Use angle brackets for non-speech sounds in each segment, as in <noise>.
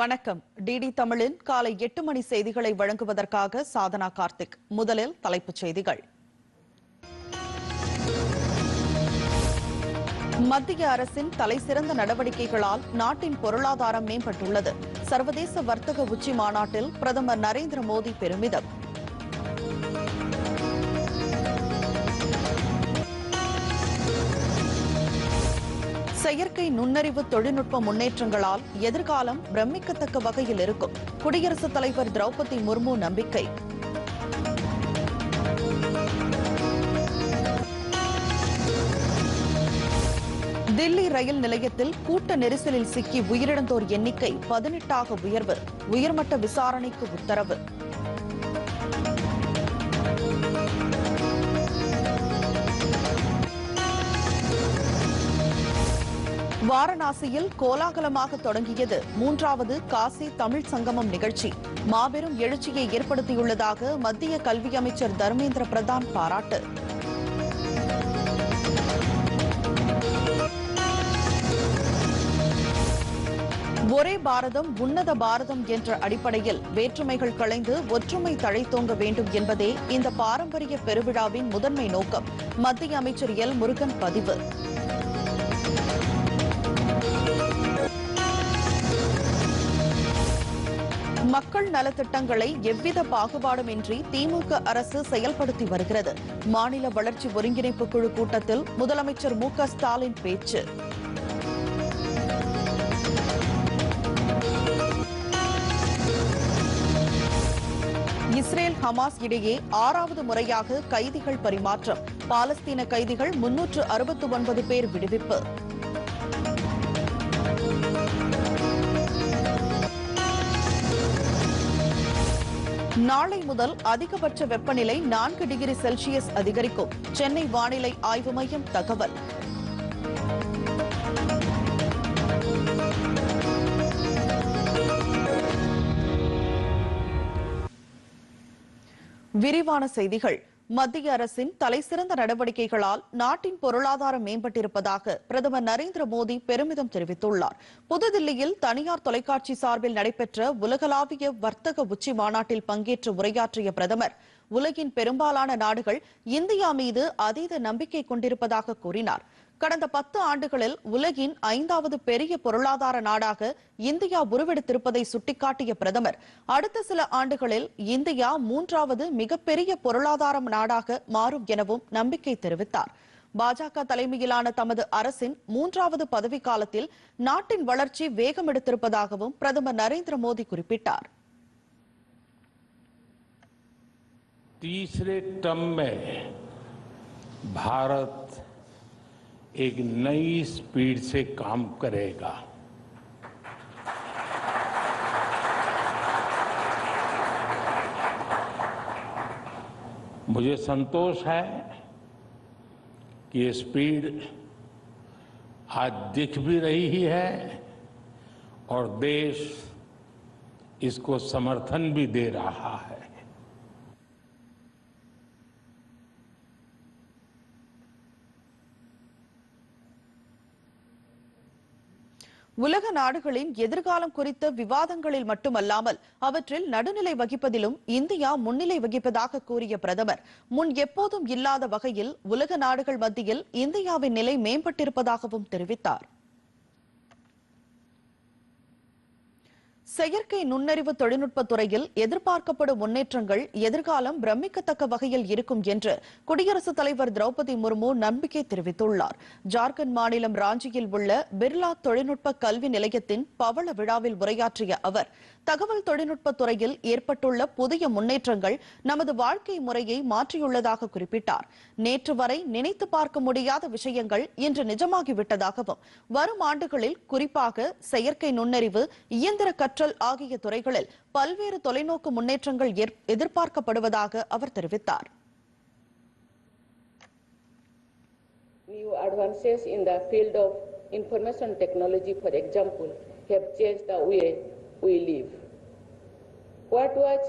வணக்கம். டிடி தமிழின் காலை எட்டு மணி செய்திகளை வழங்குவதற்காக சாதனா கார்த்திக். முதலில் தலைப்புச் செய்திகள். மத்திய அரசின் தலைசிறந்த நடவடிக்கைகளால் நாட்டின் பொருளாதாரம் மேம்பட்டுள்ளது. சர்வதேச வர்த்தக உச்சி மாநாட்டில் பிரதமர் நரேந்திர மோடி பெருமிதம். செயற்கை நுண்ணறிவு தொழில்நுட்ப முன்னேற்றங்களால் எதிர்காலம் பிரமிக்கத்தக்க வகையில் இருக்கும். குடியரசுத் தலைவர் திரௌபதி முர்மு நம்பிக்கை. தில்லி ரயில் நிலையத்தில் கூட்ட நெரிசலில் சிக்கி உயிரிழந்தோர் எண்ணிக்கை பதினெட்டாக உயர்வு. உயர்மட்ட விசாரணைக்கு உத்தரவு. வாரணாசியில் கோலாகலமாக தொடங்கியது மூன்றாவது காசி தமிழ் சங்கமம் நிகழ்ச்சி. மாபெரும் எழுச்சியை ஏற்படுத்தியுள்ளதாக மத்திய கல்வி அமைச்சர் தர்மேந்திர பிரதான் பாராட்டு. ஒரே பாரதம் உன்னத பாரதம் என்ற அடிப்படையில் வேற்றுமைகள் களைந்து ஒற்றுமை தழைத்தோங்க வேண்டும் என்பதே இந்த பாரம்பரிய பெருவிழாவின் முதன்மை நோக்கம் மத்திய அமைச்சர் எல். முருகன் பதிவு. மக்கள் நலத்திட்டங்களை எவ்வித பாகுபாடுமின்றி திமுக அரசு செயல்படுத்தி வருகிறது. மாநில வளர்ச்சி ஒருங்கிணைப்பு குழு கூட்டத்தில் முதலமைச்சர் மு க ஸ்டாலின் பேச்சு. இஸ்ரேல் ஹமாஸ் இடையே ஆறாவது முறையாக கைதிகள் பரிமாற்றம். பாலஸ்தீன கைதிகள் முன்னூற்று அறுபத்து ஒன்பது பேர் விடுவிப்பு. நாளை முதல் அதிகபட்ச வெப்பநிலை நான்கு டிகிரி செல்சியஸ் அதிகரிக்கும். சென்னை வானிலை ஆய்வு மையம் தகவல். விரிவான செய்திகள். மத்திய அரசின் தலைசிறந்த நடவடிக்கைகளால் நாட்டின் பொருளாதாரம் மேம்பட்டிருப்பதாக பிரதமர் நரேந்திர மோடி பெருமிதம் தெரிவித்துள்ளார். புதுதில்லியில் தனியார் தொலைக்காட்சி சார்பில் நடைபெற்ற உலகளாவிய வர்த்தக உச்சி மாநாட்டில் பங்கேற்று உரையாற்றிய பிரதமர் உலகின் பெரும்பாலான நாடுகள் இந்தியா மீது அதீத நம்பிக்கை கொண்டிருப்பதாக கூறினார். கடந்த பத்து ஆண்டுகளில் உலகின் ஐந்தாவது பெரிய பொருளாதார நாடாக இந்தியா உருவெடுத்திருப்பதை சுட்டிக்காட்டிய பிரதமர் அடுத்த சில ஆண்டுகளில் இந்தியா மூன்றாவது மிகப்பெரிய பொருளாதார நாடாக மாறும் எனவும் நம்பிக்கை தெரிவித்தார் பாஜக தலைமையிலான தமது அரசின் மூன்றாவது பதவிக்காலத்தில் நாட்டின் வளர்ச்சி வேகம் எடுத்திருப்பதாகவும் பிரதமர் நரேந்திர மோடி குறிப்பிட்டார் तीसरे टर्म में भारत एक नई स्पीड से काम करेगा। मुझे संतोष है कि ये स्पीड आज दिख भी रही ही है और देश इसको समर्थन भी दे रहा है। உலக நாடுகளின் எதிர்காலம் குறித்த விவாதங்களில் மட்டுமல்லாமல் அவற்றில் நடுநிலை வகிப்பதிலும் இந்தியா முன்னிலை வகிப்பதாக கூறிய பிரதமர் முன் எப்போதும் இல்லாத வகையில் உலக நாடுகள் மத்தியில் இந்தியாவின் நிலை மேம்பட்டிருப்பதாகவும் தெரிவித்தார். செயற்கை நுண்ணறிவு தொழில்நுட்ப துறையில் எதிர்பார்க்கப்படும் முன்னேற்றங்கள் எதிர்காலம் பிரமிக்கத்தக்க வகையில் இருக்கும் என்று குடியரசுத் தலைவர் திரௌபதி முர்மு நம்பிக்கை தெரிவித்துள்ளார். ஜார்க்கண்ட் மாநிலம் ராஞ்சியில் உள்ள பிர்லா தொழில்நுட்ப கல்வி நிலையத்தின் பவள விழாவில் உரையாற்றிய அவர் தகவல் தொழில்நுட்ப துறையில் ஏற்பட்டுள்ள புதிய முன்னேற்றங்கள் நமது வாழ்க்கை முறையை மாற்றியுள்ளதாக குறிப்பிட்டார். நேற்று வரை நினைத்து பார்க்க முடியாத விஷயங்கள் இன்று நிஜமாகிவிட்டதாகவும் வரும் ஆண்டுகளில் குறிப்பாக செயற்கை நுண்ணறிவு இயந்திர கற்று கற்றல் ஆகிய துறைகளில் பல்வேறு தொலைநோக்கு முன்னேற்றங்கள் எதிர்பார்க்கப்படுவதாக அவர் தெரிவித்தார் New advances in the field of information technology, for example, have changed the way we live. What was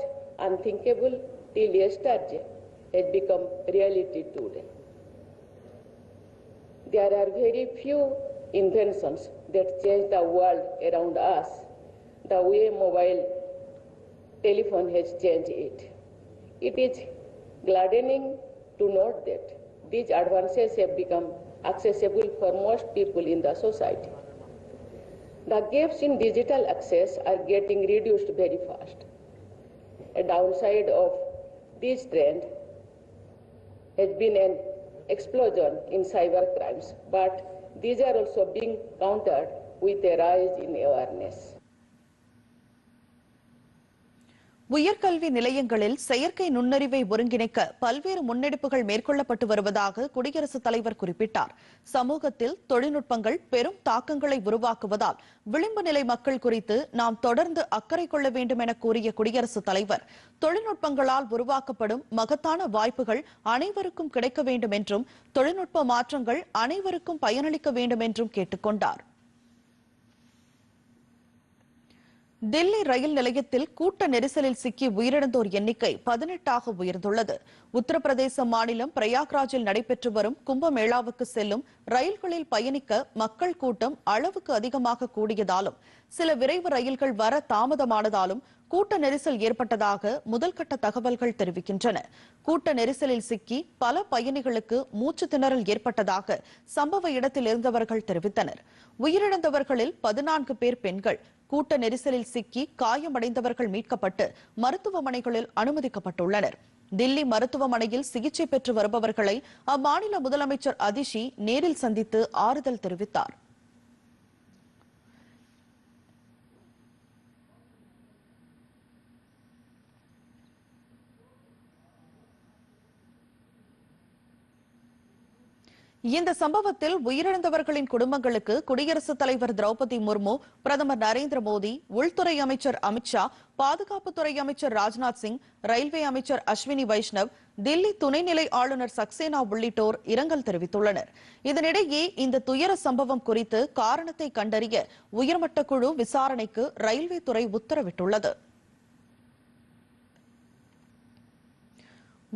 unthinkable till yesterday has become reality today. There are very few inventions that change the world around us, the way mobile telephone has changed it. It is gladdening to note that these advances have become accessible for most people in the society. The gaps in digital access are getting reduced very fast. A downside of this trend has been an explosion in cyber crimes, but these are also being countered with a rise in awareness. உயர்கல்வி நிலையங்களில் செயற்கை நுண்ணறிவை ஒருங்கிணைக்க பல்வேறு முன்னெடுப்புகள் மேற்கொள்ளப்பட்டு வருவதாக குடியரசுத் தலைவர் குறிப்பிட்டார். சமூகத்தில் தொழில்நுட்பங்கள் பெரும் தாக்கங்களை உருவாக்குவதால் விளிம்பு நிலை மக்கள் குறித்து நாம் தொடர்ந்து அக்கறை கொள்ள வேண்டும் என கூறிய குடியரசுத் தலைவர் தொழில்நுட்பங்களால் உருவாக்கப்படும் மகத்தான வாய்ப்புகள் அனைவருக்கும் கிடைக்க வேண்டும் என்றும் தொழில்நுட்ப மாற்றங்கள் அனைவருக்கும் பயனளிக்க வேண்டும் என்றும் கேட்டுக் டெல்லி ரயில் நிலையத்தில் கூட்ட நெரிசலில் சிக்கி உயிரிழந்தோர் எண்ணிக்கை பதினெட்டாக உயர்ந்துள்ளது. உத்தரப்பிரதேச மாநிலம் பிரயாக்ராஜில் நடைபெற்று வரும் கும்பமேளாவுக்கு செல்லும் ரயில்களில் பயணிக்க மக்கள் கூட்டம் அளவுக்கு அதிகமாக கூடியதாலும் சில விரைவு ரயில்கள் வர தாமதமானதாலும் கூட்ட நெரிசல் ஏற்பட்டதாக முதல்கட்ட தகவல்கள் தெரிவிக்கின்றன. கூட்ட நெரிசலில் சிக்கி பல பயணிகளுக்கு மூச்சு திணறல் ஏற்பட்டதாக சம்பவ இடத்தில் இருந்தவர்கள் தெரிவித்தனர். உயிரிழந்தவர்களில் பதினான்கு பேர் பெண்கள். கூட்ட நெரிசலில் சிக்கி காயமடைந்தவர்கள் மீட்கப்பட்டு மருத்துவமனைகளில் அனுமதிக்கப்பட்டுள்ளனர். தில்லி மருத்துவமனையில் சிகிச்சை பெற்று வருபவர்களை அம்மாநில முதலமைச்சர் அதிஷி நேரில் சந்தித்து ஆறுதல் தெரிவித்தார். இந்த சம்பவத்தில் உயிரிழந்தவர்களின் குடும்பங்களுக்கு குடியரசுத் தலைவர் திரௌபதி முர்மு பிரதமர் நரேந்திர மோடி உள்துறை அமைச்சர் அமித்ஷா பாதுகாப்புத்துறை அமைச்சர் ராஜ்நாத் சிங் ரயில்வே அமைச்சர் அஸ்வினி வைஷ்ணவ் தில்லி துணைநிலை ஆளுநர் சக்சேனா உள்ளிட்டோர் இரங்கல் தெரிவித்துள்ளனர். இதனிடையே இந்த துயர சம்பவம் குறித்து காரணத்தை கண்டறிய உயர்மட்ட குழு விசாரணைக்கு ரயில்வே துறை உத்தரவிட்டுள்ளது.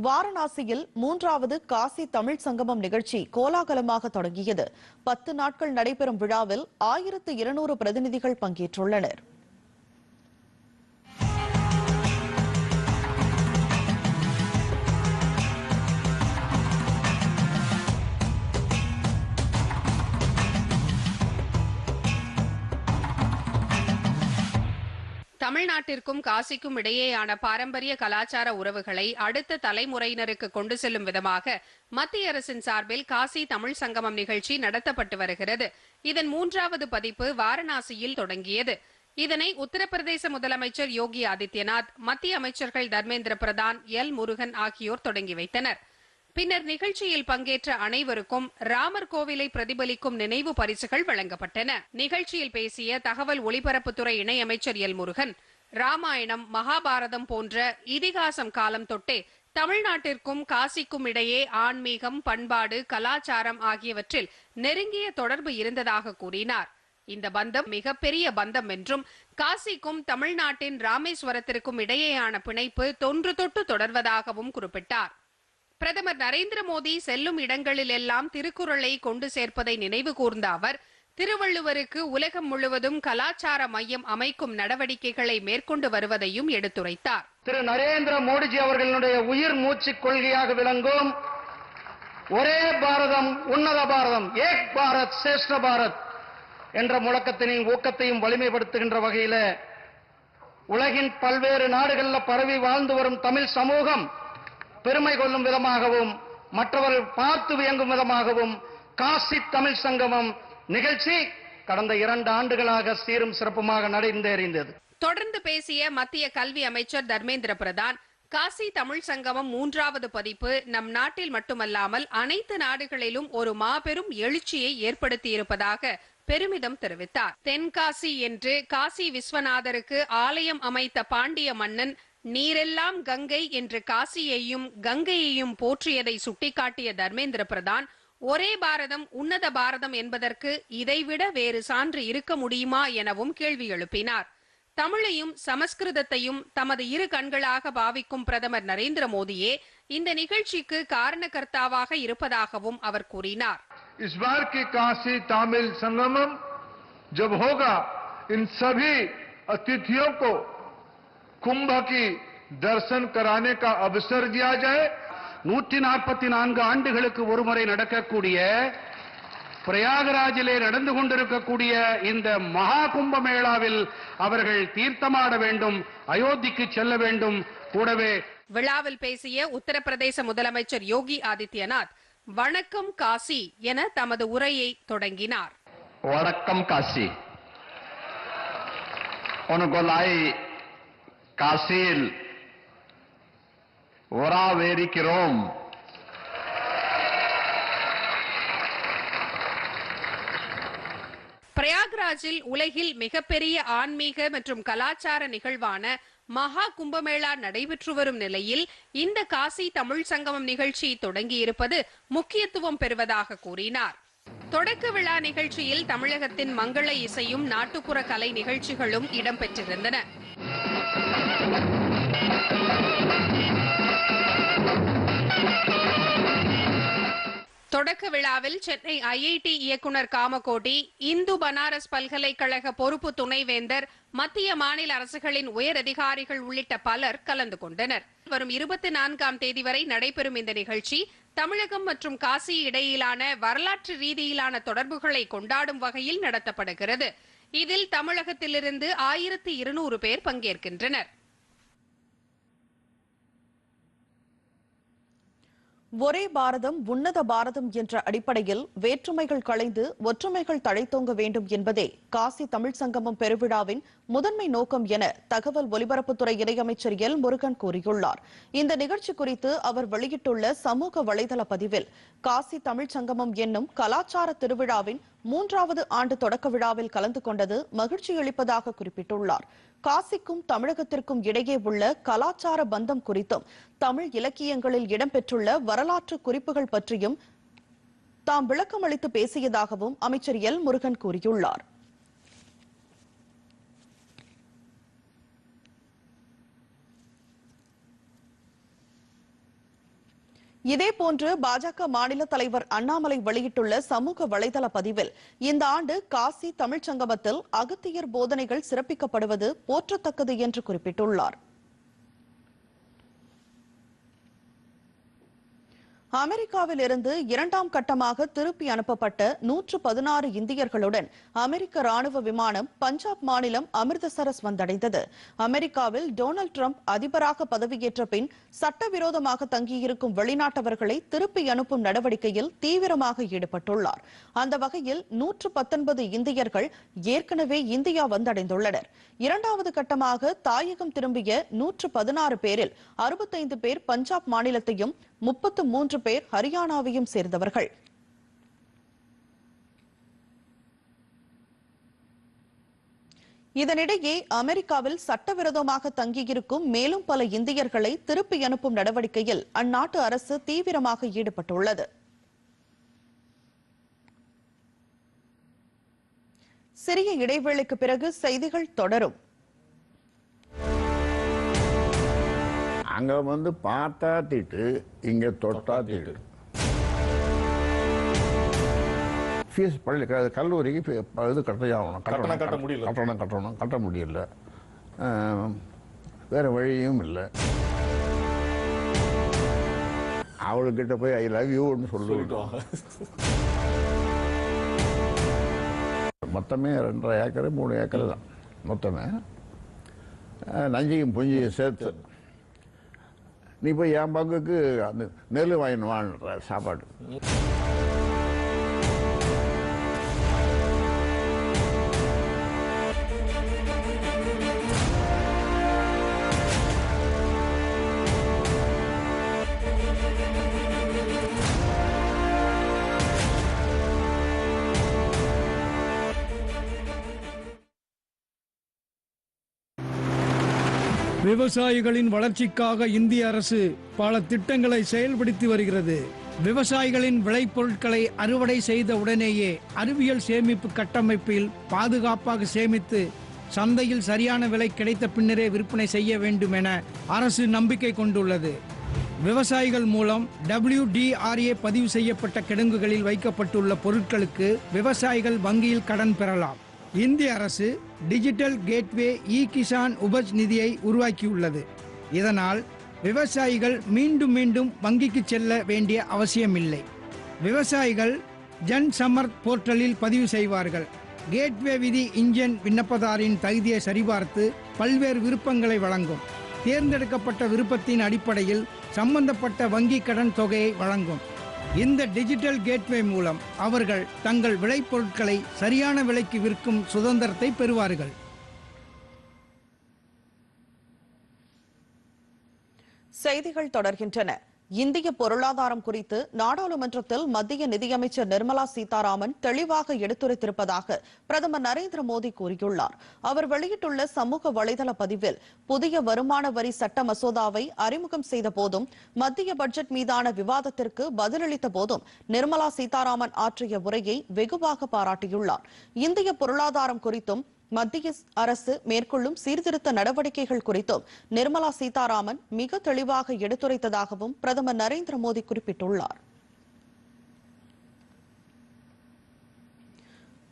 வாரணாசியில் மூன்றாவது காசி தமிழ் சங்கமம் நிகழ்ச்சி கோலாகலமாக தொடங்கியது. பத்து நாட்கள் நடைபெறும் விழாவில் ஆயிரத்து இருநூறு பிரதிநிதிகள் பங்கேற்றுள்ளனர். தமிழ்நாட்டிற்கும் காசிக்கும் இடையேயான பாரம்பரிய கலாச்சார உறவுகளை அடுத்த தலைமுறையினருக்கு கொண்டு செல்லும் விதமாக மத்திய அரசின் சார்பில் காசி தமிழ் சங்கமம் நிகழ்ச்சி நடத்தப்பட்டு வருகிறது. இதன் மூன்றாவது பதிப்பு வாரணாசியில் தொடங்கியது. இதனை உத்தரப்பிரதேச முதலமைச்சர் யோகி ஆதித்யநாத் மத்திய அமைச்சர்கள் தர்மேந்திர பிரதான் எல் முருகன் ஆகியோர் தொடங்கி வைத்தனர். பின்னர் நிகழ்ச்சியில் பங்கேற்ற அனைவருக்கும் ராமர் கோவிலை பிரதிபலிக்கும் நினைவு பரிசுகள் வழங்கப்பட்டன. நிகழ்ச்சியில் பேசிய தகவல் ஒலிபரப்புத்துறை இணையமைச்சர் எல் முருகன் ராமாயணம் மகாபாரதம் போன்ற இதிகாசம் காலம் தொட்டே தமிழ்நாட்டிற்கும் காசிக்கும் இடையே ஆன்மீகம் பண்பாடு கலாச்சாரம் ஆகியவற்றில் நெருங்கிய தொடர்பு இருந்ததாக கூறினார். இந்த பந்தம் மிகப்பெரிய பந்தம் என்றும் காசிக்கும் தமிழ்நாட்டின் ராமேஸ்வரத்திற்கும் இடையேயான பிணைப்பு தொன்று தொட்டு தொடர்வதாகவும் குறிப்பிட்டார். பிரதமர் நரேந்திர மோடி செல்லும் இடங்களிலெல்லாம் திருக்குறளை கொண்டு சேர்ப்பதை நினைவு கூர்ந்த அவர் திருவள்ளுவருக்கு உலகம் முழுவதும் கலாச்சார மையம் அமைக்கும் நடவடிக்கைகளை மேற்கொண்டு வருவதையும் எடுத்துரைத்தார். திரு நரேந்திர மோடிஜி அவர்களுடைய உயிர் மூச்சு கொள்கையாக விளங்கும். ஒரே பாரதம் உன்னத பாரதம் ஏக் பாரத் சிரேஷ்ட பாரத் என்ற முழக்கத்தினையும் ஊக்கத்தையும் வலிமைப்படுத்துகின்ற வகையில உலகின் பல்வேறு நாடுகளில் பரவி வாழ்ந்து வரும் தமிழ் சமூகம் பெருமை கொள்ளும் விதமாகவும் மற்றவர்கள் பார்த்து வியங்கும் விதமாகவும் காசி தமிழ் சங்கமம் நிகழ்ச்சி கடந்த இரண்டு ஆண்டுகளாக சீரும் சிறப்புமாக நடந்தேறிந்தது தொடர்ந்து பேசிய மத்திய கல்வி அமைச்சர் தர்மேந்திர பிரதான் காசி தமிழ் சங்கமம் மூன்றாவது பதிப்பு நம் நாட்டில் மட்டுமல்லாமல் அனைத்து நாடுகளிலும் ஒரு மாபெரும் எழுச்சியை ஏற்படுத்தியிருப்பதாக பெருமிதம் தெரிவித்தார். தென்காசி என்று காசி விஸ்வநாதருக்கு ஆலயம் அமைத்த பாண்டிய மன்னன் நீரெல்லாம் கங்கை என்று காசியையும் கங்கையையும் போற்றியதை சுட்டிக்காட்டிய தர்மேந்திர பிரதான் ஒரே பாரதம் உன்னத பாரதம் என்பதற்கு இதைவிட வேறு சான்று இருக்க முடியுமா எனவும் கேள்வி எழுப்பினார் தமிழையும் சமஸ்கிருதத்தையும் தமது இரு கண்களாக பாவிக்கும் பிரதமர் நரேந்திர மோடியே இந்த நிகழ்ச்சிக்கு காரணகர்த்தாவாக இருப்பதாகவும் அவர் கூறினார் इस बार की काशी तमिल संगमम जब होगा इन सभी अतिथियों को ಕುಂಭ ಕಿ ದರ್ಶನ್ ಕರಾನೆ ಕಾ ಅವಸರ್ ದಿಯಾ நூற்றி நாற்பத்தி நான்கு ஆண்டுகளுக்கு ஒருமுறை நடக்கக்கூடிய பிரயாகராஜிலே நடந்து கொண்டிருக்கக்கூடிய இந்த மகா கும்ப மேளாவில் அவர்கள் தீர்த்தமாட வேண்டும் அயோத்திக்கு செல்ல வேண்டும். கூடவே விழாவில் பேசிய உத்தரப்பிரதேச முதலமைச்சர் யோகி ஆதித்யநாத் வணக்கம் காசி என தமது உரையை தொடங்கினார். வணக்கம் காசி. உனக்கு காசில். உராவேரிக்கிறோம் பிரயாக்ராஜில் உலகில் மிகப்பெரிய ஆன்மீக மற்றும் கலாச்சார நிகழ்வான மகா கும்பமேளா நடைபெற்று வரும் நிலையில் இந்த காசி தமிழ் சங்கமம் நிகழ்ச்சி தொடங்கியிருப்பது முக்கியத்துவம் பெறுவதாக கூறினார். தொடக்க விழா நிகழ்ச்சியில் தமிழகத்தின் மங்கள இசையும் நாட்டுப்புற கலை நிகழ்ச்சிகளும் இடம்பெற்றிருந்தன. தொடக்க விழாவில் சென்னை ஐஐடி இயக்குநர் காமகோட்டி இந்து பனாரஸ் பல்கலைக்கழக பொறுப்பு துணைவேந்தர் மத்திய மாநில அரசுகளின் உயர் அதிகாரிகள் உள்ளிட்ட பலர் கலந்து கொண்டனர். வரும் இருபத்தி நான்காம் தேதி வரை நடைபெறும் இந்த நிகழ்ச்சி தமிழகம் மற்றும் காசி இடையிலான வரலாற்று ரீதியிலான தொடர்புகளை கொண்டாடும் வகையில் நடத்தப்படுகிறது. இதில் தமிழகத்திலிருந்து ஆயிரத்தி இருநூறு பேர் பங்கேற்கின்றனர். ஒரே பாரதம் உன்னத பாரதம் என்ற அடிப்படையில் வேற்றுமைகள் களைந்து ஒற்றுமைகள் தழைத்தோங்க வேண்டும் என்பதே காசி தமிழ் சங்கமம் பெருவிழாவின் முதன்மை நோக்கம் என தகவல் ஒலிபரப்புத்துறை இணையமைச்சர் எல். முருகன் கூறியுள்ளார். இந்த நிகழ்ச்சி குறித்து அவர் வெளியிட்டுள்ள சமூக வலைதள பதிவில் காசி தமிழ் சங்கமம் என்னும் கலாச்சார திருவிழாவின் மூன்றாவது ஆண்டு தொடக்க விழாவில் கலந்து கொண்டது மகிழ்ச்சியளிப்பதாக குறிப்பிட்டுள்ளார். காசிக்கும் தமிழகத்திற்கும் இடையே உள்ள கலாச்சார பந்தம் குறித்தும் தமிழ் இலக்கியங்களில் இடம்பெற்றுள்ள வரலாற்று குறிப்புகள் பற்றியும் தாம் விளக்கமளித்து பேசியதாகவும் அமைச்சர் எல் முருகன் கூறியுள்ளார். இதேபோன்று பாஜக மாநில தலைவர் அண்ணாமலை வெளியிட்டுள்ள சமூக வலைதள பதிவில் இந்த ஆண்டு காசி தமிழ்ச்சங்கமத்தில் அகத்தியர் போதனைகள் சிறப்பிக்கப்படுவது போற்றத்தக்கது என்று குறிப்பிட்டுள்ளார். அமெரிக்காவில் இருந்து இரண்டாம் கட்டமாக திருப்பி அனுப்பப்பட்ட நூற்று பதினாறு இந்தியர்களுடன் அமெரிக்க ராணுவ விமானம் பஞ்சாப் மாநிலம் அமிர்தசரஸ் வந்தடைந்தது. அமெரிக்காவில் டொனால்டு டிரம்ப் அதிபராக பதவியேற்ற பின் சட்டவிரோதமாக தங்கியிருக்கும் வெளிநாட்டவர்களை திருப்பி அனுப்பும் நடவடிக்கையில் தீவிரமாக ஈடுபட்டுள்ளார். அந்த வகையில் நூற்று பத்தொன்பது இந்தியர்கள் ஏற்கனவே இந்தியா வந்தடைந்துள்ளனர். இரண்டாவது கட்டமாக தாயகம் திரும்பிய நூற்று பதினாறு பேரில் அறுபத்தைந்து பேர் பஞ்சாப் மாநிலத்தையும் முப்பத்து மூன்று பேர் ஹரியானாவையும் சேர்ந்தவர்கள். இதனிடையே அமெரிக்காவில் சட்டவிரோதமாக தங்கியிருக்கும் மேலும் பல இந்தியர்களை திருப்பி அனுப்பும் நடவடிக்கையில் அந்நாட்டு அரசு தீவிரமாக ஈடுபட்டுள்ளது. சிறிய இடைவேளைக்கு பிறகு செய்திகள் தொடரும். அங்க வந்து பார்த்தா திட்டு இங்க தொட்டா திட்டு ஃபீஸ் பள்ளி கல்லூரிக்கு இது கட்டையாகணும் கட்டணம் கட்ட முடியல. கட்டணம் கட்டணும் கட்ட முடியல. வேற வழியும் இல்லை. அவளுக்கிட்ட போய் ஐ லவ் யூன்னு வாங்க மொத்தமே ரெண்டரை ஏக்கர் மூணு ஏக்கர் தான். மொத்தமே. நஞ்சையும் புஞ்சியும் சேர்த்து. நீ போய் என் பங்குக்கு அந்த நெல் வாங்கின்னு வான்ற சாப்பாடு. விவசாயிகளின் வளர்ச்சிக்காக இந்திய அரசு பல திட்டங்களை செயல்படுத்தி வருகிறது. விவசாயிகளின் விளைபொருட்களை அறுவடை செய்த உடனேயே அறிவியல் சேமிப்பு கட்டமைப்பில் பாதுகாப்பாக சேமித்து சந்தையில் சரியான விலை கிடைத்த பின்னரே விற்பனை செய்ய வேண்டும் என அரசு நம்பிக்கை கொண்டுள்ளது. விவசாயிகள் மூலம் டபிள்யூடிஆர்ஏ பதிவு செய்யப்பட்ட கிடங்குகளில் வைக்கப்பட்டுள்ள பொருட்களுக்கு விவசாயிகள் வங்கியில் கடன் பெறலாம். இந்திய அரசு digital gateway e Kisan Upaj நிதியை உருவாக்கியுள்ளது. இதனால் விவசாயிகள் மீண்டும் மீண்டும் வங்கிக்கு செல்ல வேண்டிய அவசியமில்லை. விவசாயிகள் ஜன் சமர்த் போர்ட்டலில் பதிவு செய்வார்கள். கேட்வே விதி இன்ஜின் விண்ணப்பதாரின் தகுதியை சரிபார்த்து பல்வேறு விருப்பங்களை வழங்கும். தேர்ந்தெடுக்கப்பட்ட விருப்பத்தின் அடிப்படையில் சம்பந்தப்பட்ட வங்கி கடன் தொகையை வழங்கும். இந்த டிஜிட்டல் கேட்வே மூலம் அவர்கள் தங்கள் விளைபொருட்களை சரியான விலைக்கு விற்கும் சுதந்திரத்தை பெறுவார்கள். செய்திகள் தொடர்கின்றன. இந்திய பொருளாதாரம் குறித்து நாடாளுமன்றத்தில் மத்திய நிதியமைச்சர் நிர்மலா சீதாராமன் தெளிவாக எடுத்துரைத்திருப்பதாக பிரதமர் நரேந்திர மோடி கூறியுள்ளார். அவர் வெளியிட்டுள்ள சமூக வலைதள பதிவில் புதிய வருமான வரி சட்ட மசோதாவை அறிமுகம் செய்த போதும் மத்திய பட்ஜெட் மீதான விவாதத்திற்கு பதிலளித்த போதும் நிர்மலா சீதாராமன் ஆற்றிய உரையை வெகுவாக பாராட்டியுள்ளார். இந்திய பொருளாதாரம் குறித்தும் மத்திய அரசு மேற்கொள்ளும் சீர்திருத்த நடவடிக்கைகள் குறித்தும் நிர்மலா சீதாராமன் மிக தெளிவாக எடுத்துரைத்ததாகவும் பிரதமர் நரேந்திர மோடி குறிப்பிட்டுள்ளார்.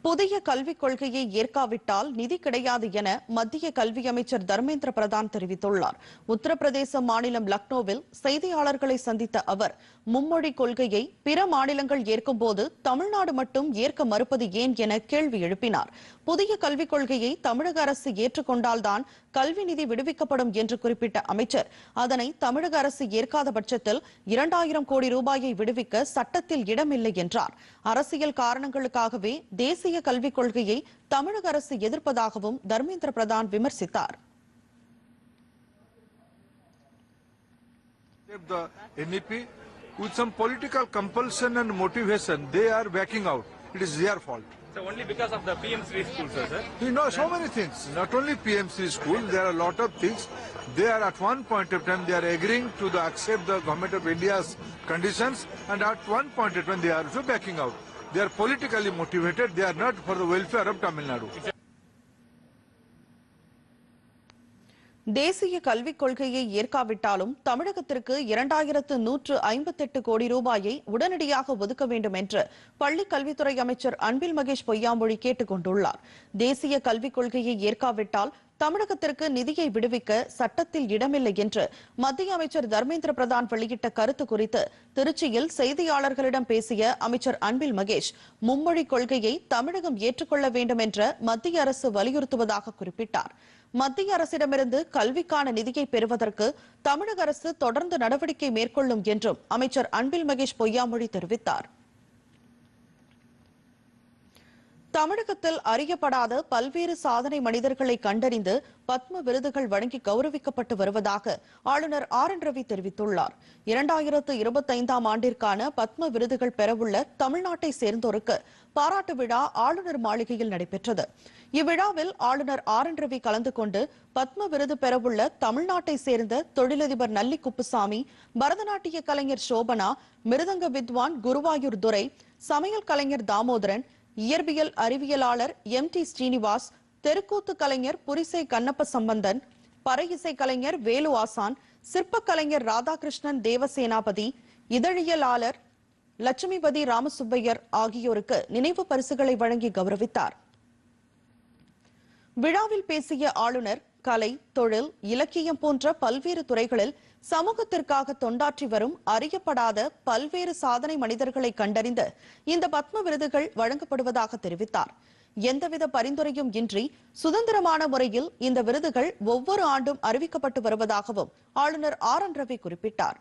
புதிய கல்விக் கொள்கையை ஏற்காவிட்டால் நிதி கிடையாது என மத்திய கல்வி அமைச்சர் தர்மேந்திர பிரதான் தெரிவித்துள்ளார். உத்தரப்பிரதேச மாநிலம் லக்னோவில் செய்தியாளர்களை சந்தித்த அவர் மும்மொழி கொள்கையை பிற மாநிலங்கள் ஏற்கும்போது தமிழ்நாடு மட்டும் ஏற்க மறுப்பது ஏன் என கேள்வி எழுப்பினார். புதிய கல்விக் கொள்கையை தமிழக அரசு ஏற்றுக்கொண்டால்தான் கல்வி நிதி விடுவிக்கப்படும் என்று குறிப்பிட்ட அமைச்சர் அதனை தமிழக அரசு ஏற்காத பட்சத்தில் இரண்டாயிரம் கோடி ரூபாயை விடுவிக்க சட்டத்தில் இடமில்லை என்றார் அரசியல் காரணங்களுக்காகவே தேசிய கல்விக் கொள்கையை தமிழக அரசு எதிர்ப்பதாகவும் தர்மேந்திர பிரதான் விமர்சித்தார் the NEP with some political compulsion and motivation, they are backing out. It is their fault. So only because of the PM Sri school, sir, sir? You know, so many things. Not only PMC school, there are a lot of things. They are at one point of time, they are agreeing to the, accept the government of India's conditions, and at one point of time, they are also backing out. They are politically motivated. They are not for the welfare of Tamil Nadu. தேசிய கல்விக் கொள்கையை ஏற்காவிட்டாலும் தமிழகத்திற்கு இரண்டாயிரத்து நூற்று ஐம்பத்தெட்டு கோடி ரூபாயை உடனடியாக ஒதுக்க வேண்டும் என்று பள்ளிக் கல்வித்துறை அமைச்சர் அன்பில் மகேஷ் பொய்யாமொழி கேட்டுக் கொண்டுள்ளார். தேசிய கல்விக் கொள்கையை ஏற்காவிட்டால் தமிழகத்திற்கு நிதியை விடுவிக்க சட்டத்தில் இடமில்லை என்று மத்திய அமைச்சர் தர்மேந்திர பிரதான் வெளியிட்ட கருத்து குறித்து திருச்சியில் செய்தியாளர்களிடம் பேசிய அமைச்சர் அன்பில் மகேஷ் மும்மொழி கொள்கையை தமிழகம் ஏற்றுக்கொள்ள வேண்டும் என்ற மத்திய அரசு வலியுறுத்துவதாக குறிப்பிட்டார். மத்திய அரசிடமிருந்து கல்விக்கான நிதியை பெறுவதற்கு தமிழக அரசு தொடர்ந்து நடவடிக்கை மேற்கொள்ளும் என்றும் அமைச்சர் அன்பில் மகேஷ் பொய்யாமொழி தெரிவித்தார். தமிழகத்தில் அறியப்படாத பல்வேறு சாதனை மனிதர்களை கண்டறிந்து பத்ம விருதுகள் வழங்கி கௌரவிக்கப்பட்டு வருவதாக ஆளுநர் ஆர் என் ரவி தெரிவித்துள்ளார். இரண்டாயிரத்து இருபத்தைந்தாம் ஆண்டிற்கான பத்ம விருதுகள் பெறவுள்ள தமிழ்நாட்டை சேர்ந்தோருக்கு பாராட்டு விழா ஆளுநர் மாளிகையில் நடைபெற்றது. இவ்விழாவில் ஆளுநர் ஆர் என் ரவி கலந்து கொண்டு பத்ம விருது பெறவுள்ள தமிழ்நாட்டை சேர்ந்த தொழிலதிபர் நல்லி குப்புசாமி பரதநாட்டிய கலைஞர் சோபனா மிருதங்க வித்வான் குருவாயூர் துரை சமையல் கலைஞர் தாமோதரன் இயற்பியல் அறிவியலாளர் எம் டி ஸ்ரீனிவாஸ் தெருக்கூத்து கலைஞர் புரிசை கண்ணப்ப சம்பந்தன் பறை இசை கலைஞர் வேலு ஆசான் சிற்ப கலைஞர் ராதாகிருஷ்ணன் தேவசேனாபதி இதழியலாளர் லட்சுமிபதி ராமசுப்பையர் ஆகியோருக்கு நினைவு பரிசுகளை வழங்கி கௌரவித்தார். விழாவில் பேசிய ஆளுநர் கலை தொழில் இலக்கியம் போன்ற பல்வேறு துறைகளில் சமூகத்திற்காக தொண்டாற்றி வரும் அறியப்படாத பல்வேறு சாதனை மனிதர்களை கண்டறிந்து இந்த பத்ம விருதுகள் வழங்கப்படுவதாக தெரிவித்தார். எந்தவித பரிந்துரையும் இன்றி சுதந்திரமான முறையில் இந்த விருதுகள் ஒவ்வொரு ஆண்டும் அறிவிக்கப்பட்டு வருவதாகவும் ஆளுநர் ஆர் என் ரவி குறிப்பிட்டார்.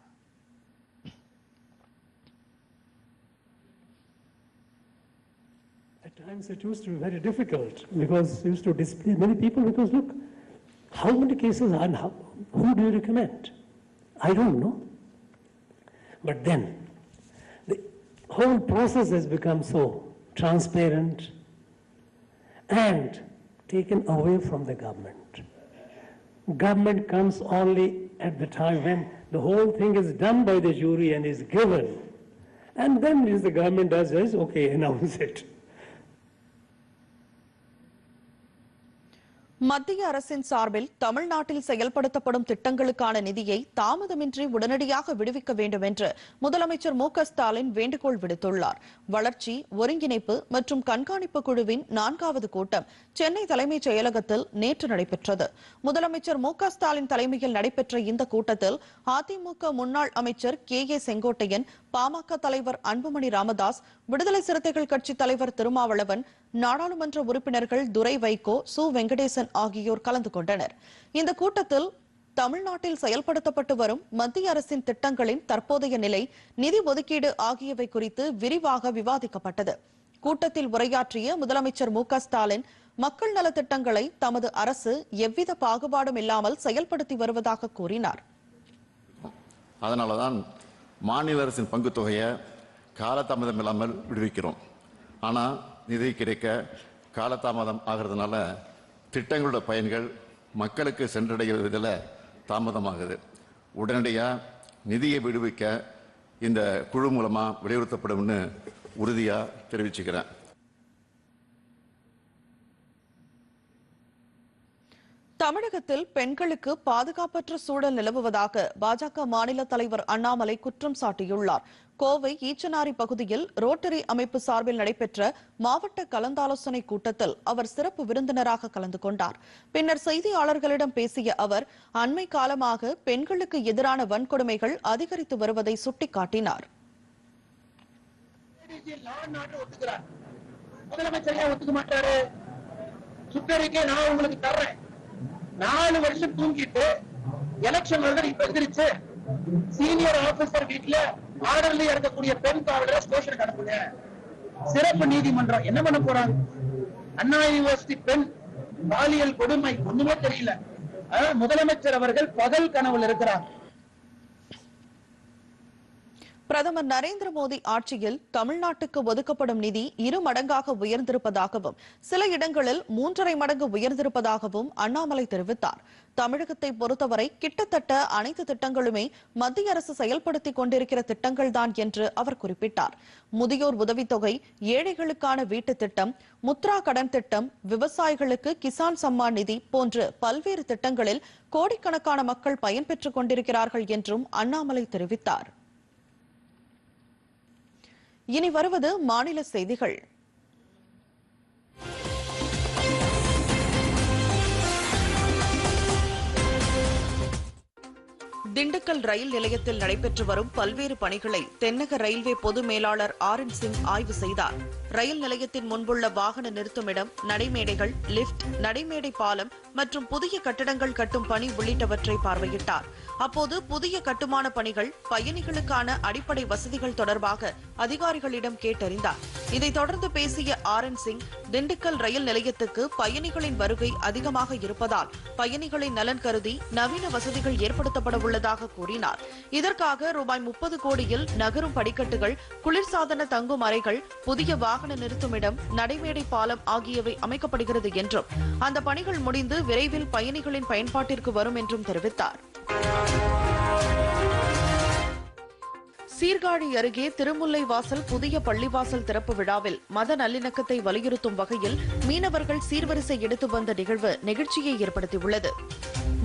At times it used to be very difficult because it used to displease many people because look, how many cases and how, who do you recommend? I don't know. But then the whole process has become so transparent and taken away from the government. Government comes only at the time when the whole thing is done by the jury and is given. And then the government does is, okay, <laughs> announce it. மத்திய அரசின் சார்பில் தமிழ்நாட்டில் செயல்படுத்தப்படும் திட்டங்களுக்கான நிதியை தாமதமின்றி உடனடியாக விடுவிக்க வேண்டும் என்று முதலமைச்சர் மு ஸ்டாலின் வேண்டுகோள் விடுத்துள்ளார். வளர்ச்சி ஒருங்கிணைப்பு மற்றும் கண்காணிப்பு குழுவின் நான்காவது கூட்டம் சென்னை தலைமைச் செயலகத்தில் நேற்று நடைபெற்றது. முதலமைச்சர் மு ஸ்டாலின் தலைமையில் நடைபெற்ற இந்த கூட்டத்தில் அதிமுக முன்னாள் அமைச்சர் கே ஏ செங்கோட்டையன் பாமக தலைவர் அன்புமணி ராமதாஸ் விடுதலை சிறுத்தைகள் கட்சி தலைவர் திருமாவளவன் நாடாளுமன்ற உறுப்பினர்கள் துரை வைகோ சு. வெங்கடேசன் ஆகியோர் கலந்து கொண்டனர். இந்த கூட்டத்தில் தமிழ்நாட்டில் செயல்படுத்தப்பட்டு வரும் மத்திய அரசின் திட்டங்களின் தற்போதைய நிலை நிதி ஒதுக்கீடு ஆகியவை குறித்து விரிவாக விவாதிக்கப்பட்டது. கூட்டத்தில் உரையாற்றிய முதலமைச்சர் மு க ஸ்டாலின் மக்கள் நலத்திட்டங்களை தமது அரசு எவ்வித பாகுபாடும் இல்லாமல் செயல்படுத்தி வருவதாக கூறினார். அதனால தான் மாநில அரசின் பங்கு தொகையை காலதாமதம் இல்லாமல் விடுவிக்கிறோம். ஆனால் நிதி கிடைக்க காலதாமதம் ஆகிறதுனால திட்டங்களோட பயன்கள் மக்களுக்கு சென்றடைவதில் தாமதமாகுது. உடனடியாக நிதியை விடுவிக்க இந்த குழு மூலமாக வலியுறுத்தப்படும்னு உறுதியாக தெரிவிச்சுக்கிறேன். தமிழகத்தில் பெண்களுக்கு பாதுகாப்பற்ற சூழல் நிலவுவதாக பாஜக மாநில தலைவர் அண்ணாமலை குற்றம் சாட்டியுள்ளார். கோவை ஈச்சனாரி பகுதியில் ரோட்டரி அமைப்பு சார்பில் நடைபெற்ற மாவட்ட கலந்தாலோசனை கூட்டத்தில் அவர் சிறப்பு விருந்தினராக கலந்து கொண்டார். பின்னர் செய்தியாளர்களிடம் பேசிய அவர் அண்மை காலமாக பெண்களுக்கு எதிரான வன்கொடுமைகள் அதிகரித்து வருவதை சுட்டிக்காட்டினார். முதலமைச்சர் ஒத்துக்க மாட்டாரு. சுற்றறிக்கை நான் உங்களுக்கு தர்றேன். நாலு வருஷம் தூங்கிட்டு எலெக்ஷன் வருது இப்ப எந்திரிச்சு சீனியர் ஆபீசர் வீட்டுல ஆர்டர்ல இறங்கக்கூடிய பெண் காவலர் ஸ்டேஷனுக்கு அனுப்புங்க. சிறப்பு நீதிமன்றம் என்ன பண்ண போறாங்க? அண்ணா யூனிவர்சிட்டி பெண் பாலியல் கொடுமை ஒண்ணுமே தெரியல. முதலமைச்சர் அவர்கள் பகல் கனவுல இருக்கிறாங்க. பிரதமர் நரேந்திர மோடி ஆட்சியில் தமிழ்நாட்டுக்கு ஒதுக்கப்படும் நிதி இரு மடங்காக உயர்ந்திருப்பதாகவும் சில இடங்களில் மூன்றரை மடங்கு உயர்ந்திருப்பதாகவும் அண்ணாமலை தெரிவித்தார். தமிழகத்தை பொறுத்தவரை கிட்டத்தட்ட அனைத்து திட்டங்களுமே மத்திய அரசு செயல்படுத்திக் கொண்டிருக்கிற திட்டங்கள்தான் என்று அவர் குறிப்பிட்டார். முதியோர் உதவித்தொகை ஏழைகளுக்கான வீட்டுத் திட்டம் முத்ரா கடன் திட்டம் விவசாயிகளுக்கு கிசான் சம்மான் நிதி போன்று பல்வேறு திட்டங்களில் கோடிக்கணக்கான மக்கள் பயன்பெற்றுக் கொண்டிருக்கிறார்கள் என்றும் அண்ணாமலை தெரிவித்தார். இனி வருவது மாநில செய்திகள். திண்டுக்கல் ரயில் நிலையத்தில் நடைபெற்று வரும் பல்வேறு பணிகளை தென்னக ரயில்வே பொது மேலாளர் ஆர் என் சிங் ஆய்வு செய்தார். ரயில் நிலையத்தின் முன்புள்ள வாகன நிறுத்துமிடம் நடைமேடைகள் லிப்ட் நடைமேடை பாலம் மற்றும் புதிய கட்டடங்கள் கட்டும் பணி உள்ளிட்டவற்றை பார்வையிட்டார். அப்போது புதிய கட்டுமான பணிகள் பயணிகளுக்கான அடிப்படை வசதிகள் தொடர்பாக அதிகாரிகளிடம் கேட்டறிந்தார். இதைத் தொடர்ந்து பேசிய R N Singh Dindigul rail நிலையத்துக்கு பயணிகளின் வருகை அதிகமாக இருப்பதால் பயணிகளின் நலன் கருதி நவீன வசதிகள் ஏற்படுத்தப்பட உள்ளதாக கூறினார். இதற்காக ரூபாய் முப்பது கோடியில் நகரும் படிக்கட்டுகள் குளிர்சாதன தங்கும் அறைகள் புதிய வாகன நிறுத்துமிடம் நடைமேடை பாலம் ஆகியவை அமைக்கப்படுகிறது என்றும் அந்த பணிகள் முடிந்து விரைவில் பயணிகளின் பயன்பாட்டிற்கு வரும் என்றும் தெரிவித்தார். சீர்காழி அருகே திருமுல்லை வாசல் புதிய பள்ளிவாசல் திறப்பு விழாவில் மத நல்லிணக்கத்தை வலியுறுத்தும் வகையில் மீனவர்கள் சீர்வரிசை எடுத்து வந்த நிகழ்வு நெகிழ்ச்சியை ஏற்படுத்தியுள்ளது.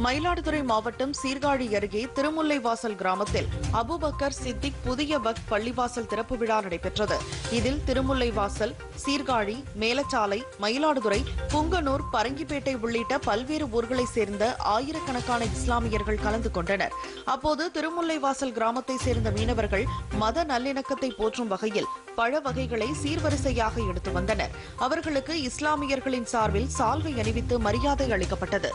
மயிலாடுதுறை மாவட்டம் சீர்காழி அருகே திருமுல்லை வாசல் கிராமத்தில் அபுபக்கர் சித்திக் புதிய பக் பள்ளிவாசல் திறப்பு விழா நடைபெற்றது. இதில் திருமுல்லை வாசல் சீர்காழி மேலச்சாலை மயிலாடுதுறை புங்கனூர் பரங்கிப்பேட்டை உள்ளிட்ட பல்வேறு ஊர்களைச் சேர்ந்த ஆயிரக்கணக்கான இஸ்லாமியர்கள் கலந்து கொண்டனர். அப்போது திருமுல்லை வாசல் கிராமத்தைச் சேர்ந்த மீனவர்கள் மத நல்லிணக்கத்தை போற்றும் வகையில் பழ வகைகளை சீர்வரிசையாக எடுத்து வந்தனர். அவர்களுக்கு இஸ்லாமியர்களின் சார்பில் சால்வை அணிவித்து மரியாதை அளிக்கப்பட்டது.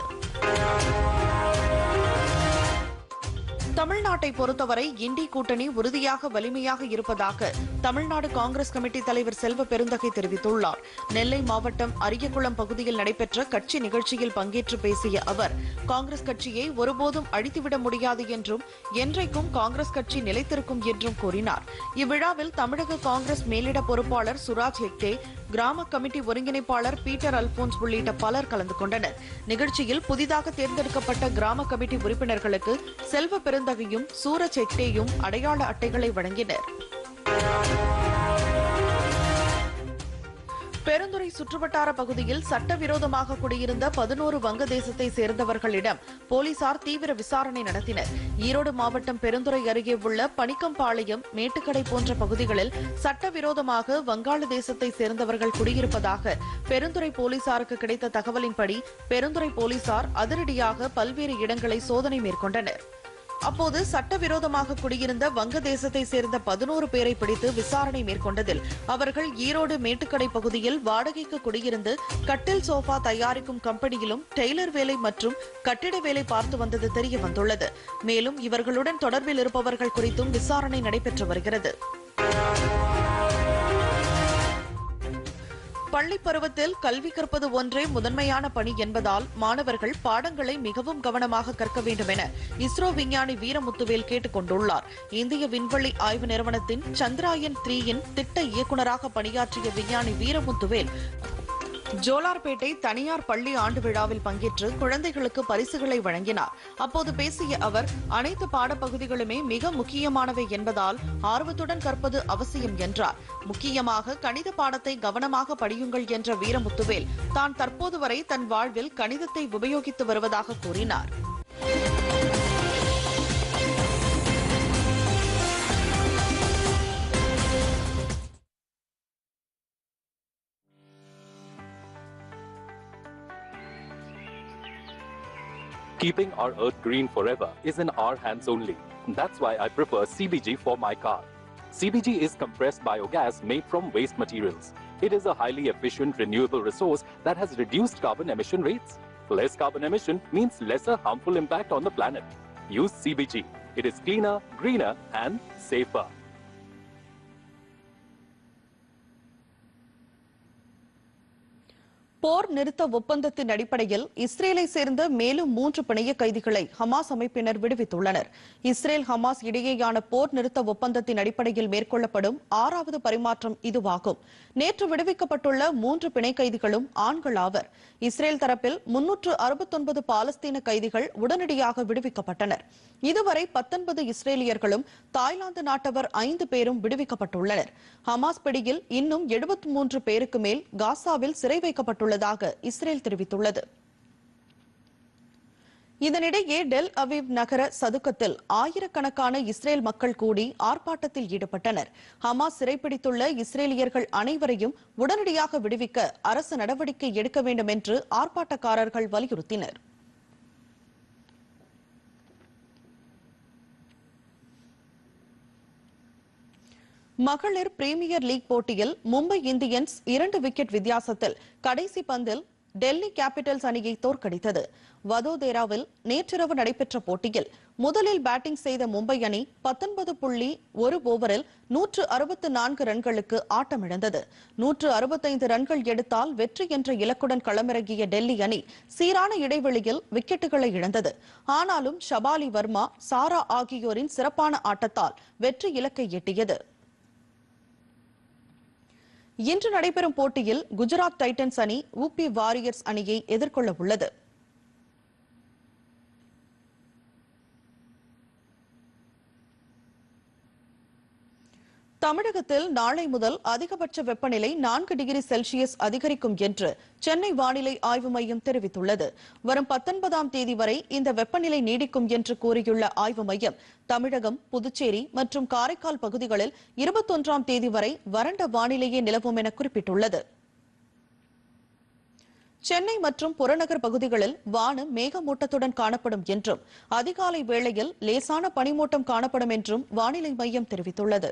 தமிழ்நாட்டை பொறுத்தவரை இண்டி கூட்டணி உறுதியாக வலிமையாக இருப்பதாக தமிழ்நாடு காங்கிரஸ் கமிட்டி தலைவர் செல்வ பெருந்தகை தெரிவித்துள்ளார். நெல்லை மாவட்டம் அரியகுளம் பகுதியில் நடைபெற்ற கட்சி நிகழ்ச்சியில் பங்கேற்று பேசிய அவர் காங்கிரஸ் கட்சியை ஒருபோதும் அழித்துவிட முடியாது என்றும் என்றைக்கும் காங்கிரஸ் கட்சி நிலைத்திருக்கும் என்றும் கூறினார். இவ்விழாவில் தமிழக காங்கிரஸ் மேலிட பொறுப்பாளர் சுராஜ் ஹெக்டே கிராம கமிட்டி ஒருங்கிணைப்பாளர் பீட்டர் அல்போன்ஸ் உள்ளிட்ட பலர் கலந்து கொண்டனர். நிகழ்ச்சியில் புதிதாக தேர்ந்தெடுக்கப்பட்ட கிராம கமிட்டி உறுப்பினர்களுக்கு செல்வ பெருந்தகையும் சூரச் செட்டேயும் அடையாள அட்டைகளை வழங்கினர். பெருந்துறை சுற்றுவட்டார பகுதியில் சட்டவிரோதமாக குடியிருந்த பதினோரு வங்கதேசத்தை சேர்ந்தவர்களிடம் போலீசார் தீவிர விசாரணை நடத்தினர். ஈரோடு மாவட்டம் பெருந்துறை அருகே உள்ள பனிக்கம்பாளையம் மேட்டுக்கடை போன்ற பகுதிகளில் சட்டவிரோதமாக வங்காளதேசத்தை சேர்ந்தவர்கள் குடியிருப்பதாக பெருந்துறை போலீசாருக்கு கிடைத்த தகவலின்படி பெருந்துறை போலீசார் அதிரடியாக பல்வேறு இடங்களை சோதனை மேற்கொண்டனர். அப்போது சட்டவிரோதமாக குடியிருந்த வங்கதேசத்தை சேர்ந்த பதினோரு பேரை பிடித்து விசாரணை மேற்கொண்டதில் அவர்கள் ஈரோடு மேட்டுக்கடை பகுதியில் வாடகைக்கு குடியிருந்து கட்டில் சோஃபா தயாரிக்கும் கம்பெனியிலும் டெய்லர் வேலை மற்றும் கட்டிட வேலை பார்த்து வந்தது தெரிய வந்துள்ளது. மேலும் இவர்களுடன் தொடர்பில் இருப்பவர்கள் குறித்தும் விசாரணை நடைபெற்று வருகிறது. பள்ளி பருவத்தில் கல்வி கற்பது ஒன்றே முதன்மையான பணி என்பதால் மாணவர்கள் பாடங்களை மிகவும் கவனமாக கற்க வேண்டும் என இஸ்ரோ விஞ்ஞானி வீரமுத்துவேல் கேட்டுக் கொண்டுள்ளார் இந்திய விண்வெளி ஆய்வு நிறுவனத்தின் சந்திராயன் த்ரீயின் திட்ட இயக்குநராக பணியாற்றிய விஞ்ஞானி வீரமுத்துவேல் ஜோலார்பேட்டை தனியார் பள்ளி ஆண்டு விழாவில் பங்கேற்று குழந்தைகளுக்கு பரிசுகளை வழங்கினார். அப்போது பேசிய அவர் அனைத்து பாடப்பகுதிகளுமே மிக முக்கியமானவை என்பதால் ஆர்வத்துடன் கற்பது அவசியம் என்றார். முக்கியமாக கணித பாடத்தை கவனமாக படியுங்கள் என்ற வீரமுத்துவேல் தான் தற்போது வரை தன் வாழ்வில் கணிதத்தை உபயோகித்து வருவதாக கூறினார். Keeping our earth green forever is in our hands only. That's why I prefer CBG for my car. CBG is compressed biogas made from waste materials. It is a highly efficient renewable resource that has reduced carbon emission rates. Less carbon emission means lesser harmful impact on the planet. Use CBG. It is cleaner, greener, and safer. போர் நிறுத்த ஒப்பந்தத்தின் அடிப்படையில் இஸ்ரேலை சேர்ந்த மேலும் மூன்று பிணைய கைதிகளை Hamas அமைப்பினர் விடுவித்துள்ளனர். இஸ்ரேல் ஹமாஸ் இடையேயான போர் நிறுத்த ஒப்பந்தத்தின் அடிப்படையில் மேற்கொள்ளப்படும் ஆறாவது பரிமாற்றம் இதுவாகும். நேற்று விடுவிக்கப்பட்டுள்ள மூன்று பிணை கைதிகளும் ஆண்கள் ஆவர். இஸ்ரேல் தரப்பில் முன்னூற்று அறுபத்தொன்பது பாலஸ்தீன கைதிகள் உடனடியாக விடுவிக்கப்பட்டனர். இதுவரை பத்தொன்பது இஸ்ரேலியர்களும் தாய்லாந்து நாட்டவர் ஐந்து பேரும் விடுவிக்கப்பட்டுள்ளனர். ஹமாஸ் பிடியில் இன்னும் எழுபத்தி மூன்று பேருக்கு மேல் காசாவில் சிறை உள்ளதாக இஸ்ரேல் தெரிவித்துள்ளது. இதனிடையே டெல் அவிவ் நகர சதுக்கத்தில் ஆயிரக்கணக்கான இஸ்ரேல் மக்கள் கூடி ஆர்ப்பாட்டத்தில் ஈடுபட்டனர். ஹமாஸ் சிறைப்பிடித்துள்ள இஸ்ரேலியர்கள் அனைவரையும் உடனடியாக விடுவிக்க அரசு நடவடிக்கை எடுக்க வேண்டும் என்று ஆர்ப்பாட்டக்காரர்கள் வலியுறுத்தினர். மகளிர் பிரீமியர் லீக் போட்டியில் மும்பை இந்தியன்ஸ் இரண்டு விக்கெட் வித்தியாசத்தில் கடைசி பந்தில் டெல்லி கேபிட்டல்ஸ் அணியை தோற்கடித்தது. வதோதேராவில் நேற்றிரவு நடைபெற்ற போட்டியில் முதலில் பேட்டிங் செய்த மும்பை அணி பத்தொன்பது புள்ளி ஒரு ஓவரில் நூற்று அறுபத்து நான்கு ரன்களுக்கு ஆட்டமிழந்தது. நூற்று அறுபத்தைந்து ரன்கள் எடுத்தால் வெற்றி என்ற இலக்குடன் களமிறங்கிய டெல்லி அணி சீரான இடைவெளியில் விக்கெட்டுகளை இழந்தது. ஆனாலும் ஷபாலி வர்மா சாரா ஆகியோரின் சிறப்பான ஆட்டத்தால் வெற்றி இலக்கை எட்டியது. இன்று நடைபெறும் போட்டியில் குஜராத் டைட்டன்ஸ் அணி உபி வாரியர்ஸ் அணியை எதிர்கொள்ள உள்ளது தமிழகத்தில் நாளை முதல் அதிகபட்ச வெப்பநிலை நான்கு டிகிரி செல்சியஸ் அதிகரிக்கும் என்று சென்னை வானிலை ஆய்வு மையம் தெரிவித்துள்ளது. வரும் பத்தொன்பதாம் தேதி வரை இந்த வெப்பநிலை நீடிக்கும் என்று கூறியுள்ள ஆய்வு மையம் தமிழகம் புதுச்சேரி மற்றும் காரைக்கால் பகுதிகளில் இருபத்தொன்றாம் தேதி வரை வறண்ட வானிலையே நிலவும் என குறிப்பிட்டுள்ளது. சென்னை மற்றும் புறநகர் பகுதிகளில் வானம் மேகமூட்டத்துடன் காணப்படும் என்றும் அதிகாலை வேளையில் லேசான பனிமூட்டம் காணப்படும் என்றும் வானிலை மையம் தெரிவித்துள்ளது.